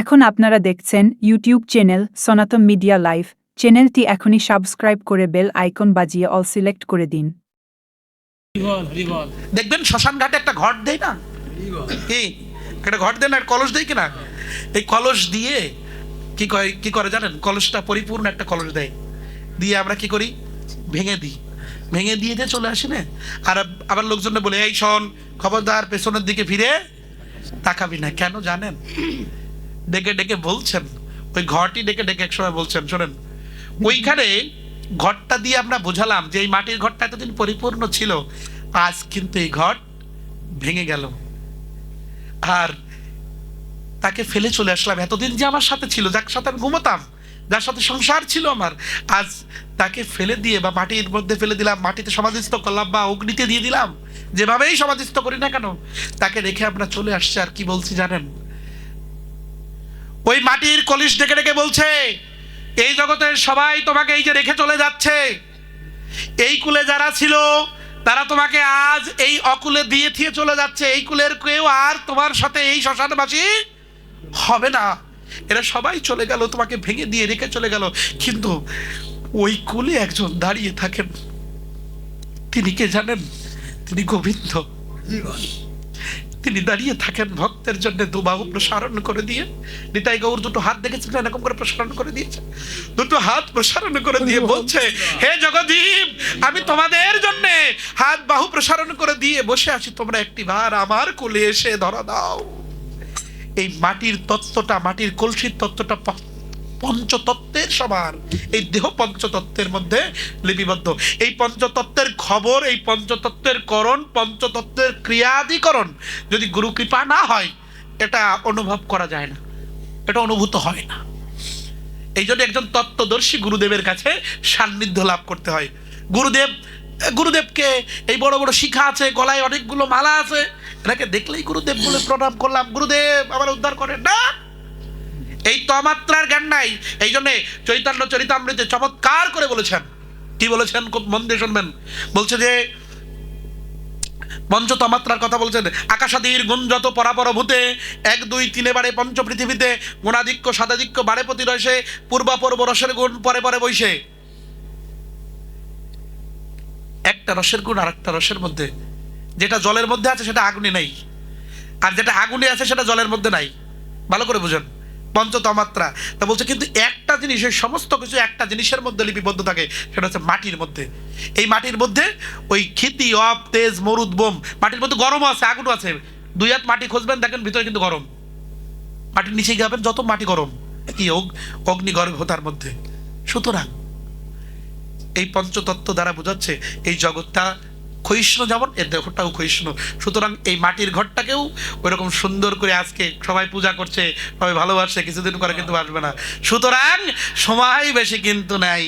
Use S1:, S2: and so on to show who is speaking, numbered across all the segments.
S1: এখন আপনারা দেখছেন YouTube channel Sanatan media live চ্যানেলটি এখনই সাবস্ক্রাইব করে বেল আইকন বাজিয়ে অল সিলেক্ট করে দিন
S2: দেখবেন শ্মশানঘাটে একটা ঘট দেয় না কি একটা ঘট দেয় না কলস দেয় কিনা এই কলস দিয়ে কি কয় কি করে জানেন কলসটা পরিপূর্ণ একটা কলস দেয় দিয়ে আমরা কি করি ভেঙে দিই ভেঙে দিয়ে দিয়ে চলে আসি না আর আবার লোকজন বলে এই শোন খবরদার পেছনের দিকে ফিরে তাকাবি না কেন জানেন ডেকে ডেকে বলছেন ওই ঘরটি ডেকে ডেকে একসময় বলছেন শোনেন ওইখানে ঘরটা দিয়ে আমরা বুঝালাম যে এই মাটির ঘরটা এতদিন পরিপূর্ণ ছিল আজ কিন্তু এই ঘর ভেঙে গেল আর তাকে ফেলে চলে আসলাম এতদিন যে আমার সাথে ছিল যার সাথে আমি ঘুমতাম যার সাথে সংসার ছিল আমার আজ তাকে ফেলে দিয়ে বা মাটির মধ্যে ফেলে দিলাম মাটিতে সমাধিস্থ করলাম বা অগ্নিতে দিয়ে দিলাম যেভাবেই সমাধিস্থ করি না কেন তাকে রেখে আমরা চলে আসছি আর কি বলছি জানেন ওই মাটির কলিশ ডেকে ডেকে বলছে এই জগতের সবাই তোমাকে এই যে রেখে চলে যাচ্ছে এই কুলে যারা ছিল তারা তোমাকে আজ এই অকুলে দিয়ে থিয়ে চলে যাচ্ছে এই কুলের কেউ আর তোমার সাথে এই শ্মশানবাসী হবে না এরা সবাই চলে গেল তোমাকে ভেঙে দিয়ে রেখে চলে গেল কিন্তু ওই কুলে একজন দাঁড়িয়ে থাকেন তিনি কে জানেন তিনি গোবিন্দ জীবন তিনি দাঁড়িয়ে থাকেন ভক্তের জন্য দুবাহু প্রসারণ করে দিয়ে নিতাই গৌর দুটো হাত দেখেছিলেন এরকম করে প্রসারণ করে দিয়েছে দুটো হাত প্রসারণ করে দিয়ে বলছে হে জগদীপ আমি তোমাদের জন্য হাত বাহু প্রসারণ করে দিয়ে বসে আছি তোমরা একটি বার আমার কোলে এসে ধরা দাও এই মাটির তত্ত্বটা মাটির কলসির তত্ত্বটা পঞ্চতত্ত্বের সমান এই দেহ পঞ্চতত্ত্বের মধ্যে লিপিবদ্ধ এই পঞ্চতত্ত্বের খবর এই পঞ্চতত্ত্বের করণ পঞ্চতত্ত্বের ক্রিয়াদিকরণ যদি গুরু কৃপা না হয় এটা অনুভব করা যায় না এটা অনুভূত হয় না এই জন্য একজন তত্ত্বদর্শী গুরুদেবের কাছে সান্নিধ্য লাভ করতে হয় গুরুদেব গুরুদেবকে এই বড় বড় শিখা আছে গলায় অনেকগুলো মালা আছে এনাকে দেখলেই গুরুদেব বলে প্রণাম করলাম গুরুদেব আমার উদ্ধার করেন না এই তমাত্রার জ্ঞান নাই এই জন্যে চৈতন্য চরিতামৃতে চমৎকার করে বলেছেন কি বলেছেন খুব মন দিয়ে শুনবেন বলছে যে পঞ্চতমাত্রার কথা বলছেন আকাশাদির যত পরাপর ভূতে এক দুই তিনে বারে পঞ্চ পৃথিবীতে গুণাধিক্য সাদাধিক্য বারে প্রতি রয়েছে পূর্বাপর্ব রসের গুণ পরে পরে বইসে একটা রসের গুণ আর একটা রসের মধ্যে যেটা জলের মধ্যে আছে সেটা আগুনে নাই আর যেটা আগুনে আছে সেটা জলের মধ্যে নাই ভালো করে বুঝেন পঞ্চতমাত্রা তা বলছে কিন্তু একটা জিনিসের সমস্ত কিছু একটা জিনিসের মধ্যে লিপিবদ্ধ থাকে সেটা হচ্ছে মাটির মধ্যে এই মাটির মধ্যে ওই ক্ষিতি অপ তেজ মরুদ বোম মাটির মধ্যে গরমও আছে আগুনও আছে দুই হাত মাটি খুঁজবেন দেখেন ভিতরে কিন্তু গরম মাটির নিচে যাবেন যত মাটি গরম কি অগ্নিগর্ভ তার মধ্যে সুতরাং এই পঞ্চতত্ত্ব দ্বারা বোঝাচ্ছে এই জগৎটা ক্ষয়িষ্ণু যেমন এর দেহটাও ক্ষয়িষ্ণু সুতরাং এই মাটির ঘরটাকেও ওইরকম সুন্দর করে আজকে সবাই পূজা করছে সবাই ভালোবাসে কিছুদিন করে কিন্তু আসবে না সুতরাং সময় বেশি কিন্তু নাই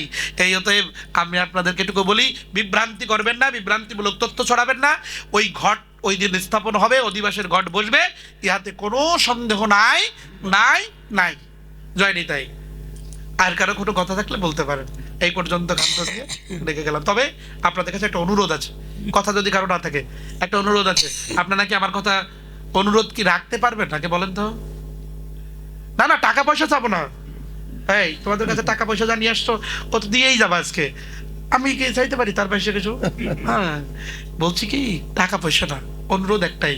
S2: এই অতএব আমি আপনাদেরকে এটুকু বলি বিভ্রান্তি করবেন না বিভ্রান্তিমূলক তথ্য ছড়াবেন না ওই ঘট ওই দিন স্থাপন হবে অধিবাসের ঘট বসবে ইহাতে কোনো সন্দেহ নাই নাই নাই জয় নিতাই আর কারো কোনো কথা থাকলে বলতে পারেন এই পর্যন্ত গানটা দিয়ে রেখে গেলাম তবে আপনাদের কাছে একটা অনুরোধ আছে কথা যদি কারো না থাকে একটা অনুরোধ আছে আপনারা কি আমার কথা অনুরোধ কি রাখতে পারবেন নাকি বলেন তো না না টাকা পয়সা চাবো না এই তোমাদের কাছে টাকা পয়সা যা নিয়ে আসছো কত দিয়েই যাবো আজকে আমি কি চাইতে পারি তার পাশে কিছু হ্যাঁ বলছি কি টাকা পয়সা না অনুরোধ একটাই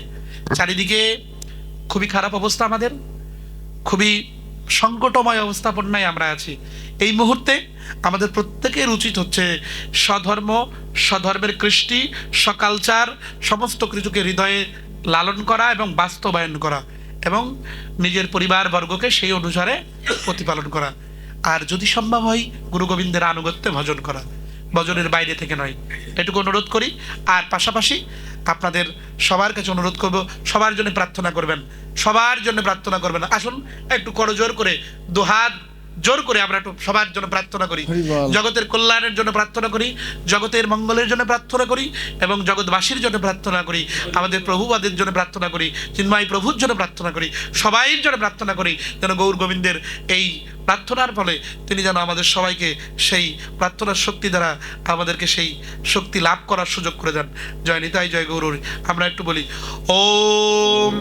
S2: চারিদিকে খুবই খারাপ অবস্থা আমাদের খুবই সংকটময় অবস্থাপনায় আমরা আছি এই মুহূর্তে আমাদের প্রত্যেকের উচিত হচ্ছে সধর্ম সধর্মের কৃষ্টি সকালচার সমস্ত কিছুকে হৃদয়ে লালন করা এবং বাস্তবায়ন করা এবং নিজের পরিবার বর্গকে সেই অনুসারে প্রতিপালন করা আর যদি সম্ভব হয় গুরু গোবিন্দের আনুগত্যে ভজন করা বজনের বাইরে থেকে নয় এটুকু অনুরোধ করি আর পাশাপাশি আপনাদের সবার কাছে অনুরোধ করব সবার জন্য প্রার্থনা করবেন সবার জন্য প্রার্থনা করবেন আসুন একটু করজোর করে দুহাত জোর করে আমরা একটু সবার জন্য প্রার্থনা করি জগতের কল্যাণের জন্য প্রার্থনা করি জগতের মঙ্গলের জন্য প্রার্থনা করি এবং জগৎবাসীর জন্য প্রার্থনা করি আমাদের প্রভুবাদের জন্য প্রার্থনা করি চিন্ময় প্রভুর জন্য প্রার্থনা করি সবাইয়ের জন্য প্রার্থনা করি যেন গৌর গোবিন্দের এই প্রার্থনার ফলে তিনি যেন আমাদের সবাইকে সেই প্রার্থনার শক্তি দ্বারা আমাদেরকে সেই শক্তি লাভ করার সুযোগ করে দেন জয় নিতাই জয় গৌরুর আমরা একটু বলি ওম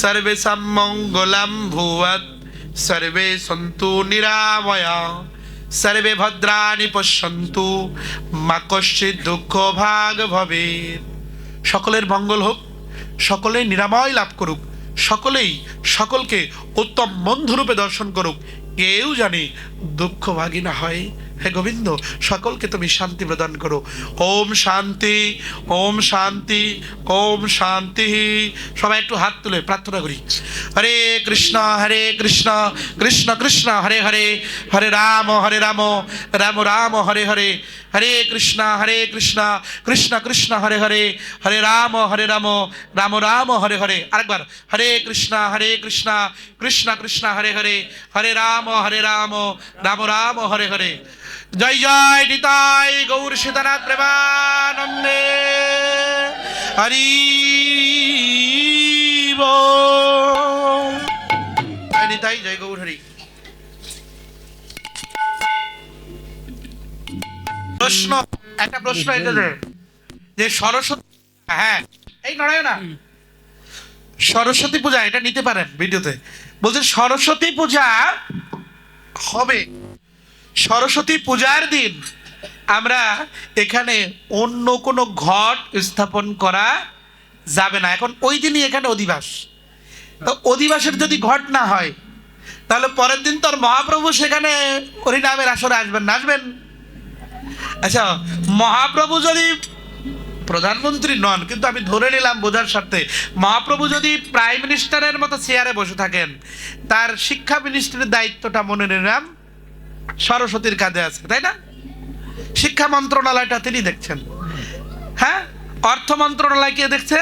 S2: সর্বে সাম্মঙ্গলাম ভুয়া সর্বে সন্তু নিরাময় সর্বে ভদ্রাণী পশ্যন্তু মা কশ্চিৎ দুঃখ ভাগ ভবের সকলের মঙ্গল হোক সকলে নিরাময় লাভ করুক সকলেই সকলকে উত্তম বন্ধুরূপে দর্শন করুক কেউ জানে দুঃখ ভাগিনা না হয় হে গোবিন্দ সকলকে তুমি শান্তি প্রদান করো ওম শান্তি ওম শান্তি ওম শান্তি সবাই একটু হাত তুলে প্রার্থনা করি হরে কৃষ্ণ হরে কৃষ্ণ কৃষ্ণ কৃষ্ণ হরে হরে হরে রাম হরে রাম রাম রাম হরে হরে হরে কৃষ্ণ হরে কৃষ্ণ কৃষ্ণ কৃষ্ণ হরে হরে হরে রাম হরে রাম রাম রাম হরে হরে আরেকবার হরে কৃষ্ণ হরে কৃষ্ণ কৃষ্ণ কৃষ্ণ হরে হরে হরে রাম হরে রাম রাম রাম হরে হরে জয় জয় নিতাই গৌর সীতানাথ প্রেমানন্দে হরি নিতাই জয় গৌর হরি প্রশ্ন একটা প্রশ্ন এটা যে সরস্বতী হ্যাঁ এই নড়ায় না সরস্বতী পূজা এটা নিতে পারেন ভিডিওতে বলছে সরস্বতী পূজা হবে সরস্বতী পূজার দিন আমরা এখানে অন্য কোনো ঘট স্থাপন করা যাবে না এখন ওই দিনই এখানে অধিবাস তো অধিবাসের যদি ঘট না হয় তাহলে পরের দিন তোর মহাপ্রভু সেখানে হরিনামের আসরে আসবেন না আসবেন আচ্ছা মহাপ্রভু যদি প্রধানমন্ত্রী নন কিন্তু আমি ধরে নিলাম বোঝার স্বার্থে মহাপ্রভু যদি প্রাইম মিনিস্টারের মতো চেয়ারে বসে থাকেন তার শিক্ষা মিনিস্টারের দায়িত্বটা মনে নিলাম সরস্বতীর কাঁধে আছে তাই না শিক্ষা মন্ত্রণালয়টা তিনি দেখছেন হ্যাঁ অর্থ মন্ত্রণালয় কে দেখছে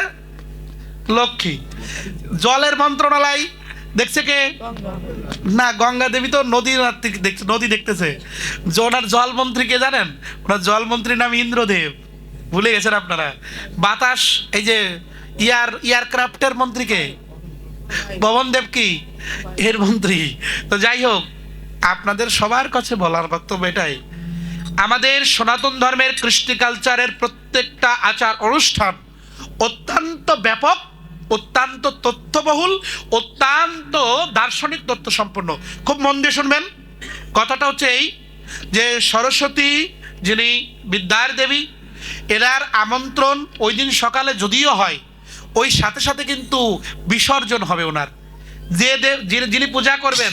S2: লক্ষ্মী জলের মন্ত্রণালয় দেখছে কে না গঙ্গা দেবী তো নদী দেখছে নদী দেখতেছে ওনার জলমন্ত্রী কে জানেন ওনার জলমন্ত্রীর নাম ইন্দ্রদেব ভুলে গেছেন আপনারা বাতাস এই যে ইয়ার এয়ারক্রাফটের মন্ত্রীকে পবন দেব কি এর মন্ত্রী তো যাই হোক আপনাদের সবার কাছে বলার বক্তব্য এটাই আমাদের সনাতন ধর্মের কৃষ্টি কালচারের প্রত্যেকটা আচার অনুষ্ঠান অত্যন্ত ব্যাপক অত্যন্ত তথ্যবহুল অত্যন্ত দার্শনিক তথ্য সম্পন্ন খুব মন দিয়ে শুনবেন কথাটা হচ্ছে এই যে সরস্বতী যিনি বিদ্যার দেবী এরার আমন্ত্রণ ওই দিন সকালে যদিও হয় ওই সাথে সাথে কিন্তু বিসর্জন হবে ওনার যে দেব যিনি পূজা করবেন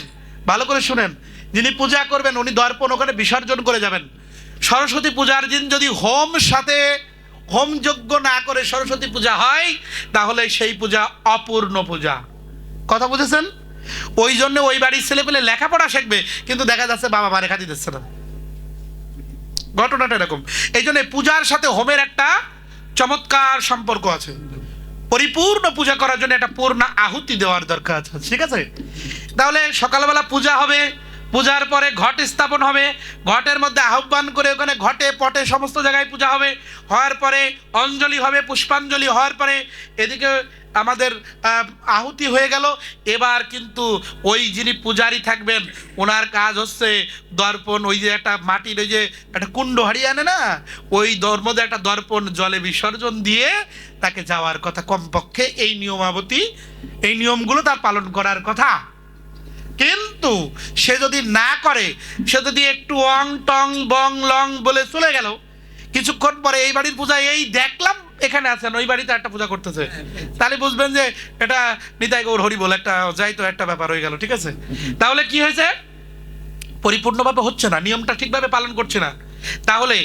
S2: ভালো করে শুনেন যিনি পূজা করবেন উনি দর্পণ ওখানে বিসর্জন করে যাবেন সরস্বতী পূজার দিন যদি হোম সাথে হোম যোগ্য না করে সরস্বতী পূজা হয় তাহলে সেই পূজা অপূর্ণ পূজা কথা বুঝেছেন ওই জন্য ওই বাড়ির ছেলে পেলে লেখাপড়া শিখবে কিন্তু দেখা যাচ্ছে বাবা মারে খাতি দিচ্ছে না ঘটনাটা এরকম এই জন্য পূজার সাথে হোমের একটা চমৎকার সম্পর্ক আছে পরিপূর্ণ পূজা করার জন্য একটা পূর্ণ আহুতি দেওয়ার দরকার আছে ঠিক আছে তাহলে সকালবেলা পূজা হবে পূজার পরে ঘট স্থাপন হবে ঘটের মধ্যে আহ্বান করে ওখানে ঘটে পটে সমস্ত জায়গায় পূজা হবে হওয়ার পরে অঞ্জলি হবে পুষ্পাঞ্জলি হওয়ার পরে এদিকে আমাদের আহুতি হয়ে গেল এবার কিন্তু ওই যিনি পূজারি থাকবেন ওনার কাজ হচ্ছে দর্পণ ওই যে একটা মাটির ওই যে একটা কুণ্ড হারিয়ে আনে না ওই মধ্যে একটা দর্পণ জলে বিসর্জন দিয়ে তাকে যাওয়ার কথা কমপক্ষে এই নিয়মাবতী এই নিয়মগুলো তার পালন করার কথা কিন্তু সে যদি না করে সে যদি একটু অং টং বং লং বলে চলে গেল কিছুক্ষণ পরে এই বাড়ির পূজায় এই দেখলাম এখানে আছেন ওই বাড়িতে একটা পূজা করতেছে তাহলে বুঝবেন যে এটা নিতাই গৌর হরি বলে একটা যাই তো একটা ব্যাপার হয়ে গেল ঠিক আছে তাহলে কি হয়েছে পরিপূর্ণভাবে হচ্ছে না নিয়মটা ঠিকভাবে পালন করছে না তাহলে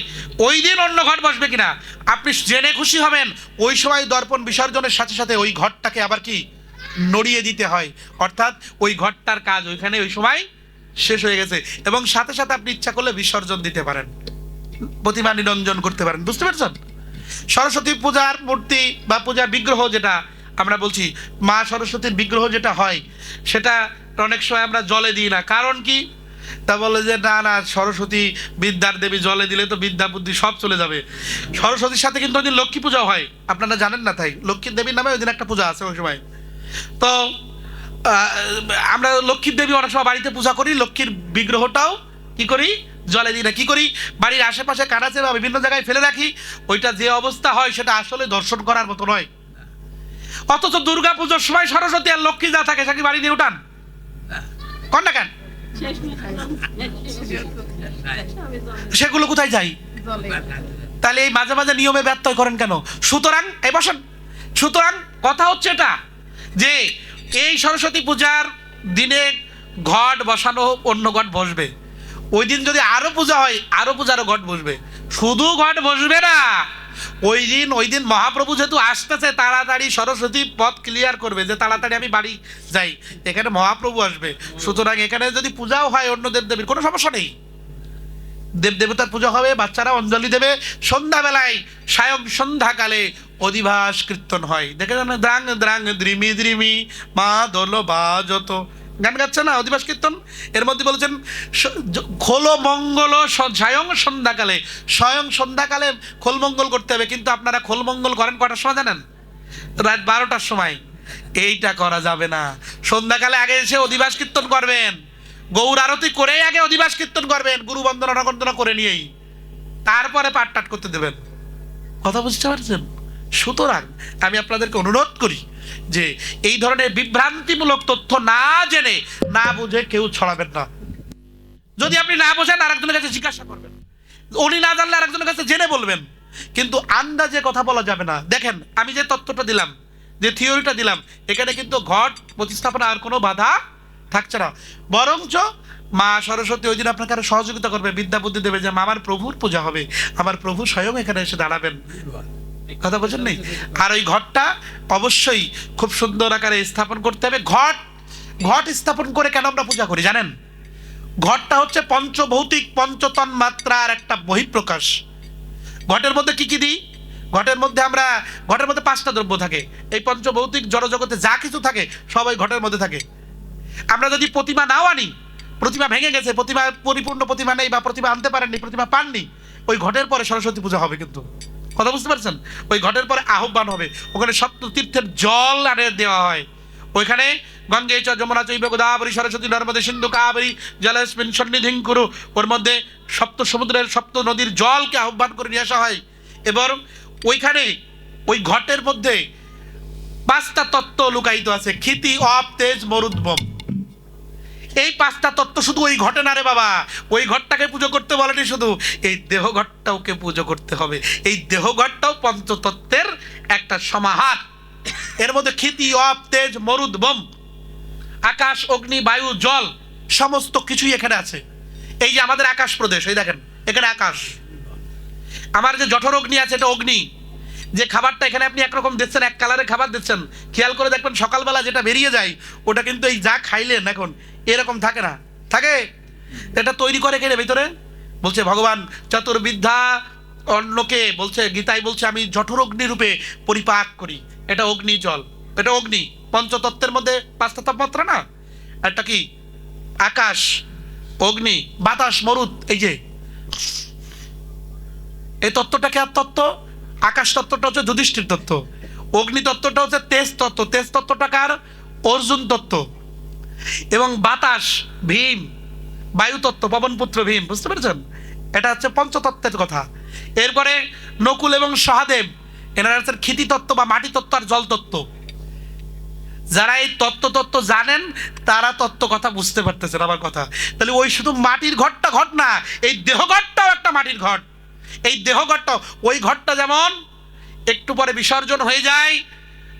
S2: ওই দিন অন্য ঘট বসবে কিনা আপনি জেনে খুশি হবেন ওই সময় দর্পণ বিসর্জনের সাথে সাথে ওই ঘরটাকে আবার কি নড়িয়ে দিতে হয় অর্থাৎ ওই ঘরটার কাজ ওইখানে ওই সময় শেষ হয়ে গেছে এবং সাথে সাথে আপনি ইচ্ছা করলে বিসর্জন দিতে পারেন প্রতিমা নিরঞ্জন করতে পারেন বুঝতে পারছেন সরস্বতী পূজার মূর্তি বা পূজা বিগ্রহ যেটা আমরা বলছি মা সরস্বতীর বিগ্রহ যেটা হয় সেটা অনেক সময় আমরা জলে দিই না কারণ কি তা বলে যে না না সরস্বতী বিদ্যার দেবী জলে দিলে তো বিদ্যা বুদ্ধি সব চলে যাবে সরস্বতীর সাথে কিন্তু ওই লক্ষ্মী পূজা হয় আপনারা জানেন না তাই লক্ষ্মী দেবীর নামে ওই দিন একটা পূজা আছে ওই সময় তো আমরা লক্ষ্মীর দেবী অনেক সময় বাড়িতে পূজা করি লক্ষ্মীর বিগ্রহটাও কি করি জলে দিই না কী করি বাড়ির আশেপাশে কাটাচে বা বিভিন্ন জায়গায় ফেলে রাখি ওইটা যে অবস্থা হয় সেটা আসলে দর্শন করার মতো নয় অথচ দুর্গা পুজোর সময় সরস্বতী আর লক্ষ্মী যা থাকে সেটা বাড়ি নিয়ে উঠান কন না কেন সেগুলো কোথায় যাই তাহলে এই মাঝে মাঝে নিয়মে ব্যর্থ করেন কেন সুতরাং এই বসেন সুতরাং কথা হচ্ছে এটা যে এই সরস্বতী পূজার দিনে ঘট বসানো অন্য ঘট বসবে ওই দিন যদি আরও পূজা হয় আরও পূজারও ঘট বসবে শুধু ঘট বসবে না ওই দিন ওই দিন মহাপ্রভু যেহেতু আসতেছে তাড়াতাড়ি সরস্বতী পথ ক্লিয়ার করবে যে তাড়াতাড়ি আমি বাড়ি যাই এখানে মহাপ্রভু আসবে সুতরাং এখানে যদি পূজাও হয় অন্য দেবদেবীর কোনো সমস্যা নেই দেবদেবতার পূজা হবে বাচ্চারা অঞ্জলি দেবে সন্ধ্যাবেলায় সায়ম সন্ধ্যাকালে অধিবাস কীর্তন হয় দেখে যান দ্রাং দ্রাং দ্রিমি দ্রিমি মা দোল বা যত গান গাচ্ছে না অধিবাস কীর্তন এর মধ্যে বলেছেন খোল মঙ্গল স্বয়ং সন্ধ্যাকালে স্বয়ং সন্ধ্যাকালে খোলমঙ্গল করতে হবে কিন্তু আপনারা খোলমঙ্গল করেন কটার সময় জানেন রাত বারোটার সময় এইটা করা যাবে না সন্ধ্যাকালে আগে এসে অধিবাস কীর্তন করবেন গৌর আরতি করেই আগে অধিবাস কীর্তন করবেন গুরু বন্দনা নগন্দনা করে নিয়েই তারপরে পাট টাট করতে দেবেন কথা বুঝতে পারছেন সুতরাং আমি আপনাদেরকে অনুরোধ করি যে এই ধরনের বিভ্রান্তিমূলক তথ্য না জেনে না বুঝে কেউ ছড়াবেন না যদি আপনি না বোঝেন আরেকজনের কাছে জিজ্ঞাসা করবেন উনি না জানলে আরেকজনের কাছে জেনে বলবেন কিন্তু আন্দাজে কথা বলা যাবে না দেখেন আমি যে তথ্যটা দিলাম যে থিওরিটা দিলাম এখানে কিন্তু ঘট প্রতিস্থাপনা আর কোনো বাধা থাকছে না বরঞ্চ মা সরস্বতী ওই দিন আপনাকে আরো সহযোগিতা করবে বিদ্যা বুদ্ধি দেবে যে আমার প্রভুর পূজা হবে আমার প্রভু স্বয়ং এখানে এসে দাঁড়াবেন কথা বোঝেন নেই আর ওই ঘরটা অবশ্যই খুব সুন্দর আকারে স্থাপন করতে হবে ঘট ঘট স্থাপন করে কেন আমরা পূজা করি জানেন ঘটটা হচ্ছে পঞ্চভৌতিক পঞ্চতন মাত্রার একটা বহিঃপ্রকাশ ঘটের মধ্যে কি কি দিই ঘটের মধ্যে আমরা ঘটের মধ্যে পাঁচটা দ্রব্য থাকে এই পঞ্চভৌতিক জড়জগতে যা কিছু থাকে সবাই ঘটের মধ্যে থাকে আমরা যদি প্রতিমা নাও আনি প্রতিমা ভেঙে গেছে প্রতিমা পরিপূর্ণ প্রতিমা নেই বা প্রতিমা আনতে পারেননি প্রতিমা পাননি ওই ঘটের পরে সরস্বতী পূজা হবে কিন্তু কথা বুঝতে পারছেন ওই ঘটের পরে আহ্বান হবে ওখানে সপ্ত তীর্থের জল আনে দেওয়া হয় ওইখানে গঙ্গে চ যমুনা চৈব গোদাবরী সরস্বতী নর্মদে সিন্ধু কাবরী জলেসমিন সন্নিধিং করু ওর মধ্যে সপ্ত সমুদ্রের সপ্ত নদীর জলকে আহ্বান করে নিয়ে আসা হয় এবং ওইখানে ওই ঘটের মধ্যে পাঁচটা তত্ত্ব লুকায়িত আছে ক্ষিতি অপ তেজ মরুদ্ভম এই পাঁচটা তত্ত্ব শুধু ওই ঘটনা রে বাবা ওই ঘরটাকে পুজো করতে বলেনি শুধু এই কে পুজো করতে হবে এই দেহঘরটাও পঞ্চতত্ত্বের একটা সমাহার এর মধ্যে ক্ষিতি অপ তেজ মরুদ বম আকাশ অগ্নি বায়ু জল সমস্ত কিছুই এখানে আছে এই যে আমাদের আকাশ প্রদেশ এই দেখেন এখানে আকাশ আমার যে জঠর অগ্নি আছে এটা অগ্নি যে খাবারটা এখানে আপনি একরকম দিচ্ছেন এক কালারের খাবার দিচ্ছেন খেয়াল করে দেখবেন সকালবেলা যেটা বেরিয়ে যায় ওটা কিন্তু এই যা খাইলেন এখন এরকম থাকে না থাকে এটা তৈরি করে কেন ভিতরে বলছে ভগবান চতুর্বিদ্যা অন্যকে বলছে গীতাই বলছে আমি জঠর অগ্নি রূপে পরিপাক করি এটা অগ্নি জল এটা অগ্নি পঞ্চতত্ত্বের মধ্যে পাঁচটা তাপমাত্রা না একটা কি আকাশ অগ্নি বাতাস মরুত এই যে এই তত্ত্বটা কে আর তত্ত্ব আকাশ তত্ত্বটা হচ্ছে যুধিষ্ঠির তত্ত্ব অগ্নি তত্ত্বটা হচ্ছে তেজ তত্ত্ব তেজ তত্ত্বটা কার অর্জুন তত্ত্ব এবং বাতাস ভীম বায়ুতত্ত্ব পবনপুত্র ভীম বুঝতে পেরেছেন এটা হচ্ছে পঞ্চতত্ত্বের কথা এরপরে নকুল এবং সহাদেব এনারা হচ্ছে ক্ষিতিতত্ত্ব বা মাটি তত্ত্ব আর জলতত্ত্ব যারা এই তত্ত্ব তত্ত্ব জানেন তারা তত্ত্ব কথা বুঝতে পারতেছেন আমার কথা তাহলে ওই শুধু মাটির ঘরটা ঘট না এই দেহঘরটাও একটা মাটির ঘট এই দেহঘরটা ওই ঘরটা যেমন একটু পরে বিসর্জন হয়ে যায়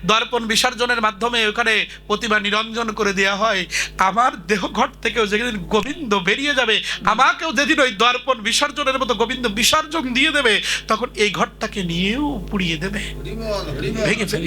S2: দর্পণ বিসর্জনের মাধ্যমে ওখানে প্রতিমা নিরঞ্জন করে দেওয়া হয় আমার দেহ ঘর থেকেও যেদিন গোবিন্দ বেরিয়ে যাবে আমাকেও যেদিন ওই দর্পণ বিসর্জনের মতো গোবিন্দ বিসর্জন দিয়ে দেবে তখন এই ঘরটাকে নিয়েও পুড়িয়ে দেবে ভেঙে